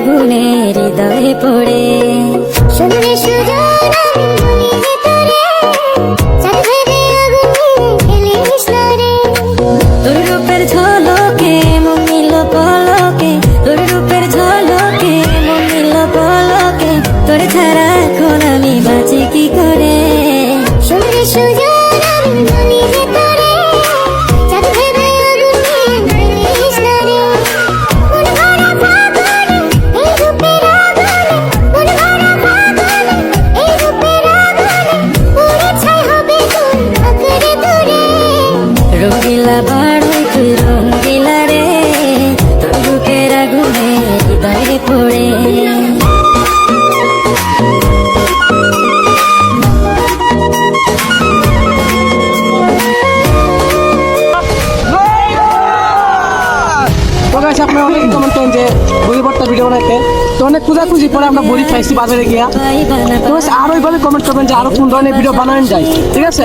আগুনের হৃদয়ে পড়ে। রঙ্গিলা বাড়াই তুই অনেক যে বড়ি ভর্তা ভিডিও বানাইতে। তো অনেক খুঁজি পরে আমরা বড়ি খাইছি বাজারে গিয়া। তো আরও এইভাবে কমেন্ট করবেন যে আরও কোন ধরনের ভিডিও বানানো যায়। ঠিক আছে?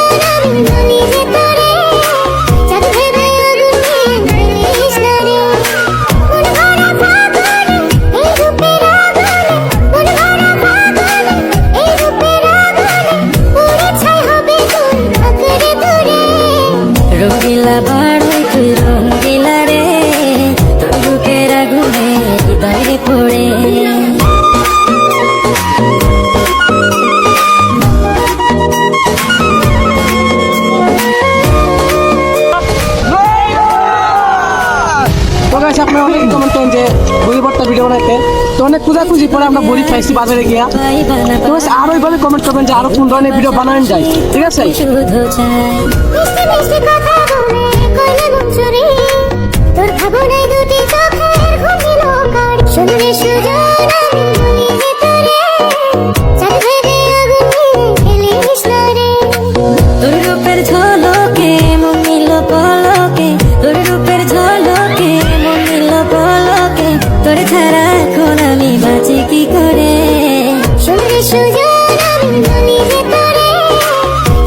রঙিলা বাড়াই পাশে আপনি অনেক কমেন্ট করেন যে বড়ি ভর্তা ভিডিও বানাইতে। তো অনেক খুঁজাখুঁজি পরে আমরা বড়ি পাইছি বাজারে গিয়া। তো আরও এইভাবে কমেন্ট করবেন যে আরও কোন ধরনের ভিডিও বানানো যায়। ঠিক আছে? তোর ভাবনায়